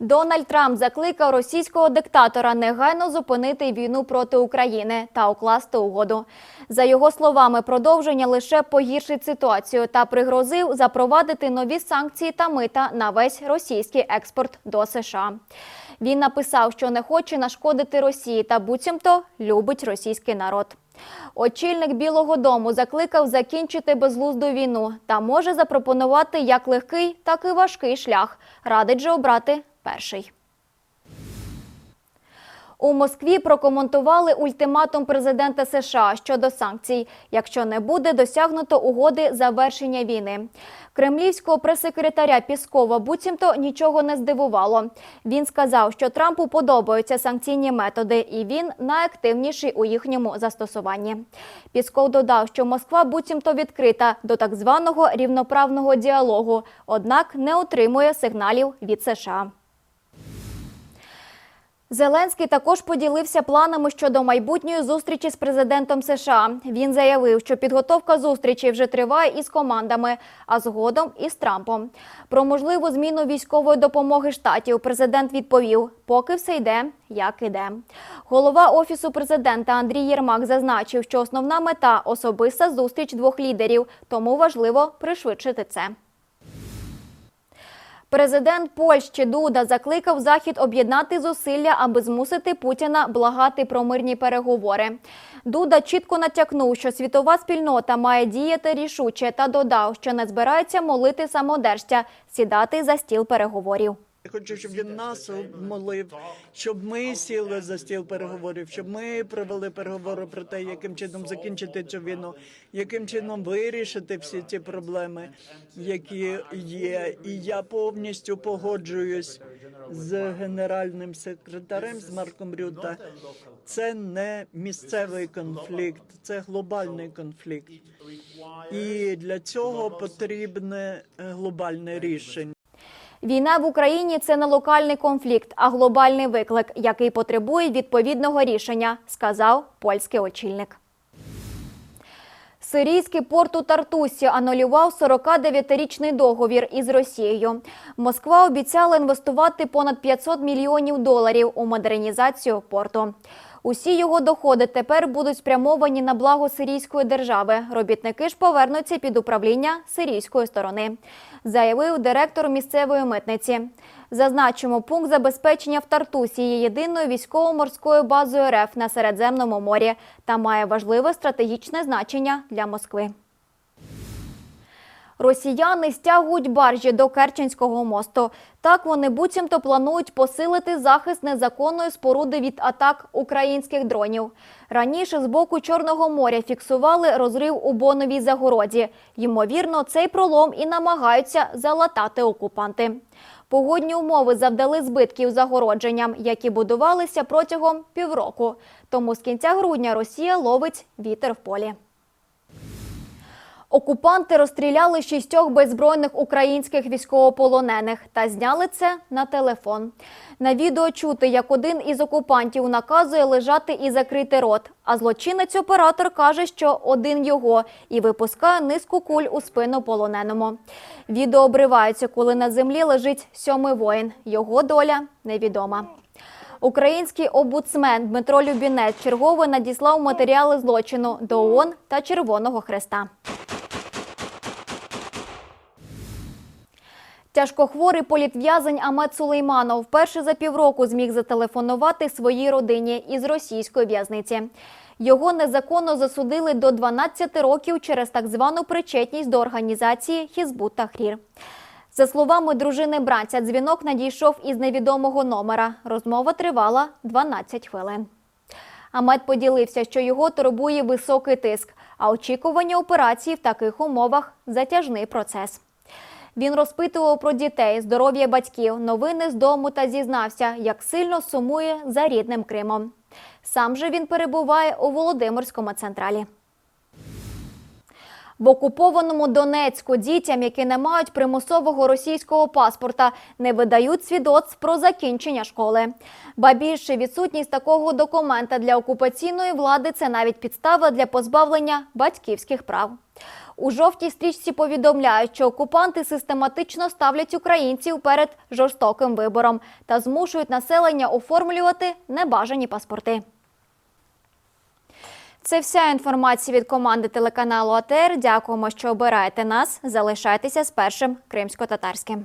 Дональд Трамп закликав російського диктатора негайно зупинити війну проти України та укласти угоду. За його словами, продовження лише погіршить ситуацію та пригрозив запровадити нові санкції та мита на весь російський експорт до США. Він написав, що не хоче нашкодити Росії та буцімто любить російський народ. Очільник Білого Дому закликав закінчити безглузду війну та може запропонувати як легкий, так і важкий шлях. Радить же обрати перший. У Москві прокоментували ультиматум президента США щодо санкцій, якщо не буде досягнуто угоди завершення війни. Кремлівського прес-секретаря Піскова буцімто нічого не здивувало. Він сказав, що Трампу подобаються санкційні методи, і він найактивніший у їхньому застосуванні. Пісков додав, що Москва буцімто відкрита до так званого рівноправного діалогу, однак не отримує сигналів від США. Зеленський також поділився планами щодо майбутньої зустрічі з президентом США. Він заявив, що підготовка зустрічі вже триває із командами, а згодом із Трампом. Про можливу зміну військової допомоги штатів президент відповів: поки все йде, як іде. Голова офісу президента Андрій Єрмак зазначив, що основна мета особиста зустріч двох лідерів, тому важливо пришвидшити це. Президент Польщі Дуда закликав Захід об'єднати зусилля, аби змусити Путіна благати про мирні переговори. Дуда чітко натякнув, що світова спільнота має діяти рішуче та додав, що не збирається молити самодержця сідати за стіл переговорів. Я хочу, щоб він нас молив, щоб ми сіли за стіл переговорів, щоб ми провели переговори про те, яким чином закінчити цю війну, яким чином вирішити всі ці проблеми, які є. І я повністю погоджуюсь з генеральним секретарем з Марком Рюта. Це не місцевий конфлікт, це глобальний конфлікт. І для цього потрібне е, глобальне рішення. Війна в Україні це не локальний конфлікт, а глобальний виклик, який потребує відповідного рішення, сказав польський очільник. Сирійський порт у Тартусі анулював 49-річний договір із Росією. Москва обіцяла інвестувати понад 500 мільйонів доларів у модернізацію порту. Усі його доходи тепер будуть спрямовані на благо сирійської держави. Робітники ж повернуться під управління сирійської сторони, заявив директор місцевої митниці. Зазначимо, пункт забезпечення в Тартусі є єдиною військово-морською базою РФ на Середземному морі та має важливе стратегічне значення для Москви. Росіяни стягують баржі до Керченського мосту. Так вони буцімто планують посилити захист незаконної споруди від атак українських дронів. Раніше з боку Чорного моря фіксували розрив у Боновій загороді. Ймовірно, цей пролом і намагаються залатати окупанти. Погодні умови завдали збитків загородженням, які будувалися протягом півроку. Тому з кінця грудня Росія ловить вітер в полі. Окупанти розстріляли шістьох беззбройних українських військовополонених та зняли це на телефон. На відео чути, як один із окупантів наказує лежати і закрити рот. А злочинець-оператор каже, що один його і випускає низку куль у спину полоненому. Відео обривається, коли на землі лежить сьомий воїн. Його доля невідома. Український обуцмен Дмитро Любінець черговий надіслав матеріали злочину до ООН та Червоного Хреста. Тяжкохворий політв'язень Амет Сулейманов вперше за півроку зміг зателефонувати своїй родині із російської в'язниці. Його незаконно засудили до 12 років через так звану причетність до організації Хізбут Тахрір. За словами дружини братця, дзвінок надійшов із невідомого номера. Розмова тривала 12 хвилин. Амет поділився, що його турбує високий тиск, а очікування операції в таких умовах затяжний процес. Він розпитував про дітей, здоров'я батьків, новини з дому та зізнався, як сильно сумує за рідним Кримом. Сам же він перебуває у Володимирському централі. В окупованому Донецьку дітям, які не мають примусового російського паспорта, не видають свідоцтв про закінчення школи. Ба більше відсутність такого документа для окупаційної влади це навіть підстава для позбавлення батьківських прав. У жовтій стрічці повідомляють, що окупанти систематично ставлять українців перед жорстоким вибором та змушують населення оформлювати небажані паспорти. Це вся інформація від команди телеканалу АТР. Дякуємо, що обираєте нас. Залишайтеся з першим кримсько-татарським.